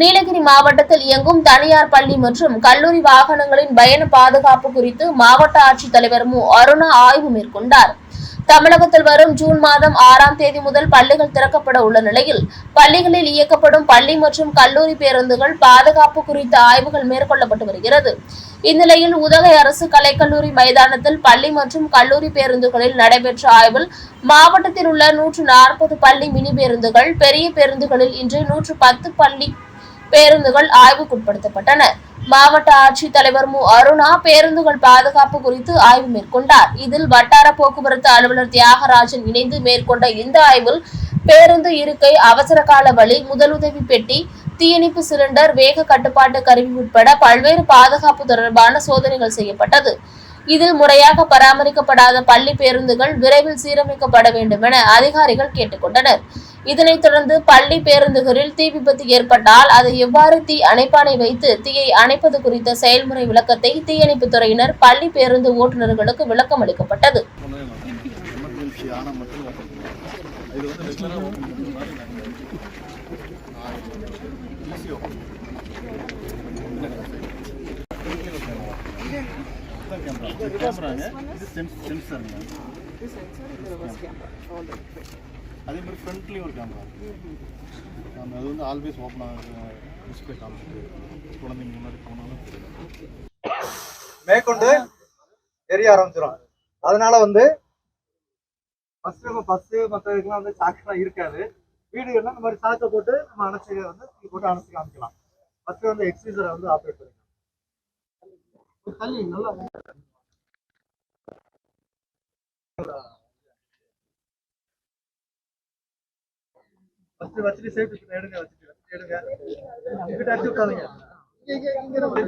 நீலகிரி மாவட்டத்தில் இயங்கும் தனியார் பள்ளி மற்றும் கல்லூரி வாகனங்களின் பயண பாதுகாப்பு குறித்து மாவட்ட ஆட்சித்தலைவர் மு. அருணா ஆய்வு மேற்கொண்டார். தமிழகத்தில் வரும் ஜூன் மாதம் ஆறாம் தேதி முதல் பள்ளிகள் திறக்கப்பட உள்ள நிலையில் பள்ளிகளில் இயக்கப்படும் பள்ளி மற்றும் கல்லூரி பேருந்துகள் பாதுகாப்பு குறித்த ஆய்வுகள் மேற்கொள்ளப்பட்டு வருகிறது. இந்நிலையில் உதகை அரசு கலைக்கல்லூரி மைதானத்தில் பள்ளி மற்றும் கல்லூரி பேருந்துகளில் நடைபெற்ற ஆய்வில் மாவட்டத்தில் உள்ள நூற்று நாற்பது பள்ளி மினி பேருந்துகள் பெரிய பேருந்துகளில் இன்று நூற்று பத்து பள்ளி பேருந்துகள் ஆய்வுக்குட்படுத்தப்பட்டன. மாவட்ட ஆட்சித்தலைவர் மு. அருணா பேருந்துகள் பாதுகாப்பு குறித்து ஆய்வு மேற்கொண்டார். இதில் வட்டார போக்குவரத்து அலுவலர் தியாகராஜன் இணைந்து மேற்கொண்ட இந்த ஆய்வில் பேருந்து இருக்கை அவசர கால வழி முதலுதவி பெட்டி தீயணைப்பு சிலிண்டர் வேக கட்டுப்பாட்டு கருவி உட்பட பல்வேறு பாதுகாப்பு தொடர்பான சோதனைகள் செய்யப்பட்டது. இதில் முறையாக பராமரிக்கப்படாத பள்ளி பேருந்துகள் விரைவில் சீரமைக்கப்பட வேண்டும் என அதிகாரிகள் கேட்டுக்கொண்டனர். இதனைத் தொடர்ந்து பள்ளி பேருந்துகளில் தீ விபத்து ஏற்பட்டால் அதை எவ்வாறு தீ அணைப்பானை வைத்து தீயை அணைப்பது குறித்த செயல்முறை விளக்கத்தை தீயணைப்புத் துறையினர் பள்ளி பேருந்து ஓட்டுநர்களுக்கு விளக்கம் அளிக்கப்பட்டது. கேமராங்க இது சென்சருங்க அதே மாதிரி ஃப்ரண்ட்லேயும் ஒரு கேமரா நம்ம அது வந்து ஆல்வேஸ் ஓப்பன் ஆகுது டிஸ்பிளே காமிச்சிட்டு குழந்தைங்க முன்னாடி போனாலும் மேற்கொண்டு எரிய ஆரம்பிச்சிடும் அதனால வந்து ஃபர்ஸ்ட் நம்ம பஸ்ஸு மற்ற இதுக்கெல்லாம் வந்து சாக்கெல்லாம் இருக்காது. வீடுகள்லாம் இந்த மாதிரி சாக்கை போட்டு நம்ம அணைச்சி வந்து தூக்கி போட்டு அணைச்சி காமிக்கலாம். ஃபர்ஸ்ட் வந்து எக்ஸ்பீசரை வந்து ஆப்ரேட் பண்ணிக்கலாம் தள்ளி நல்லா ஃபர்ஸ்ட் வச்சுட்டு சேஃப்டி எடுங்க வச்சுட்டு எடுங்க. இங்கிட்ட அடிச்சு விட்டாதீங்க. இங்க இங்க இங்க நம்ம